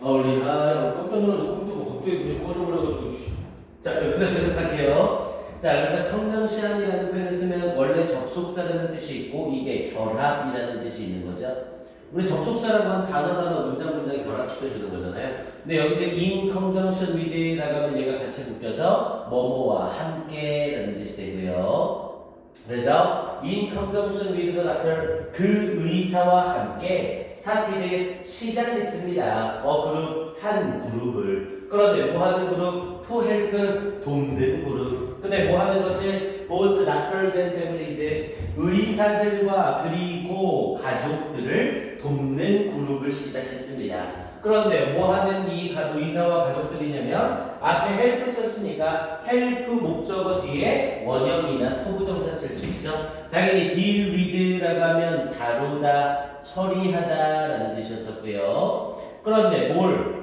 아 우리 아 깜짝 놀라서 컴퓨터가 갑자기 그냥 꺼져버려가지고. 씨. 자 여기서 계속 할게요. 자 그래서 컨정션이라는 표현을 쓰면 원래 접속사라는 뜻이 있고 이게 결합이라는 뜻이 있는 거죠. 우리 접속사라고 한 단어 단어 문장 문장 결합시켜주는 거잖아요. 근데 여기서 in conjunction with라고 하면 얘가 같이 묶여서 뭐뭐와 함께 라는 뜻이 되고요 그래서 in conjunction 그 의사와 함께 started 시작했습니다. 어 그룹 한 그룹을 그런데 뭐 하는 그룹 to help 돕는 그룹 근데 뭐 하는 것을 both doctors 의사들과 그리고 가족들을 돕는 그룹을 시작했습니다. 그런데 뭐 하는 이 가- 의사와 가족들이냐면 앞에 help 썼으니까 help 목적어 뒤에 원형이나 토부정사 쓸 수 있죠. 당연히 deal with라고 하면 다루다, 처리하다라는 뜻이었었고요. 그런데 뭘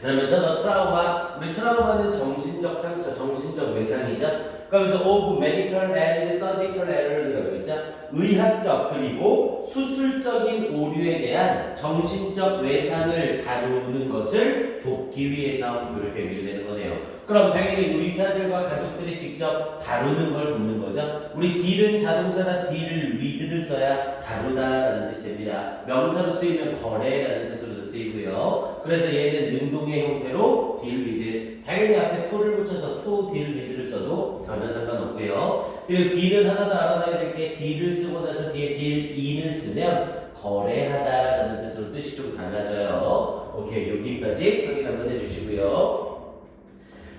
그러면서 너 트라우마, 우리 트라우마는 정신적 상처, 정신적 외상이죠. 그러면서 of medical and surgical errors라고 있죠. 의학적 그리고 수술적인 오류에 대한 정신적 외상을 다루는 것을 돕기 위해서 이렇게 의미를 내는 거네요. 그럼 당연히 의사들과 가족들이 직접 다루는 걸 돕는 거죠. 우리 딜은 자동사나 딜을 위드를 써야 다루다라는 뜻이 됩니다. 명사로 쓰이면 거래라는 뜻으로도 쓰이고요. 그래서 얘는 능동의 형태로 딜 위드. 당연히 앞에 to를 붙여서 to 딜 위드를 써도 전혀 상관없고요. 그리고 딜은 하나 더 알아놔야 될 게 딜을 쓰고 나서 뒤에 딜 in을 쓰면 거래하다라는 뜻으로 뜻이 좀 달라져요. 오케이 여기까지 확인 한번 해주시고요.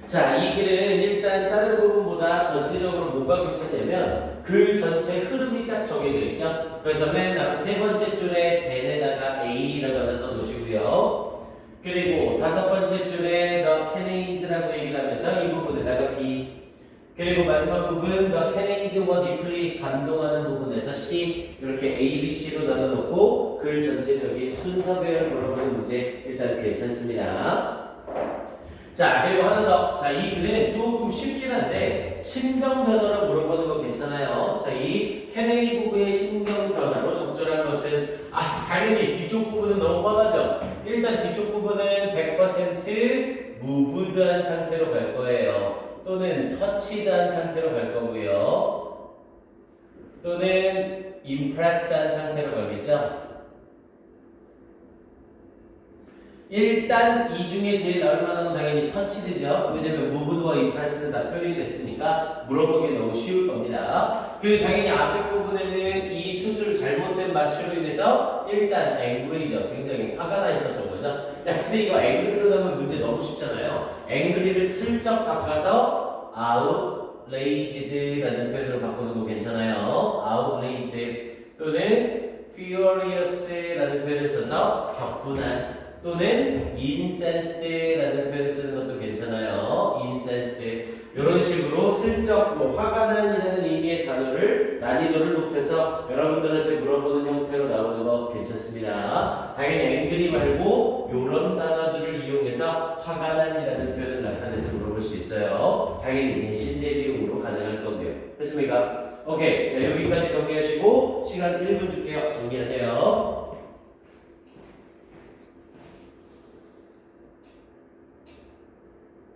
자, 이 글은 일단 다른 부분보다 전체적으로 뭐가 괜찮냐면 글 전체 흐름이 딱 정해져 있죠. 그래서 맨 앞 세 번째 줄에 대에다가 A라고 하나 써놓으시고요. 그리고 다섯 번째 줄에 the cananes라고 얘기를 하면서 이 부분에다가 B 그리고 마지막 부분 the cananes와 deeply 감동하는 부분에서 C 이렇게 A, B, C로 나눠놓고 글 전체적인 순서별 물어보는 문제 일단 괜찮습니다. 자, 그리고 하나 더. 자, 이 글은 조금 쉽긴 한데, 심경 변화로 물어보는 거 괜찮아요. 자, 이 케네이 부부의 심경 변화로 적절한 것은, 아, 당연히 뒤쪽 부분은 너무 뻔하죠. 일단 뒤쪽 부분은 100% 무브드한 상태로 갈 거예요. 또는 터치드한 상태로 갈 거고요. 또는 임프레스드한 상태로 가겠죠. 일단 이 중에 제일 나올 만한 건 당연히 터치드죠. 왜냐면 무브드와 임프레스는 다 표현이 됐으니까 물어보기 너무 쉬울 겁니다. 그리고 당연히 앞에 부분에는 이 수술 잘못된 마취로 인해서 일단 앵그리죠. 굉장히 화가 나 있었던 거죠. 야 근데 이거 앵그리로 나면 문제 너무 쉽잖아요. 앵그리를 슬쩍 바꿔서 outrage드라는 표현으로 바꾸는 거 괜찮아요. outraged 또는 furious라는 표현을 써서 격분한 또는 incensed라는 표현을 쓰는 것도 괜찮아요. incensed 이런 식으로 슬쩍 뭐 화가 난이라는 의미의 단어를 난이도를 높여서 여러분들한테 물어보는 형태로 나오는 거 괜찮습니다. 당연히 angry 말고 이런 단어들을 이용해서 화가 난이라는 표현을 나타내서 물어볼 수 있어요. 당연히 내신 대비용으로 가능할 거고요. 됐습니까? 오케이. 자, 여기까지 정리하시고 시간 1분 줄게요. 정리하세요.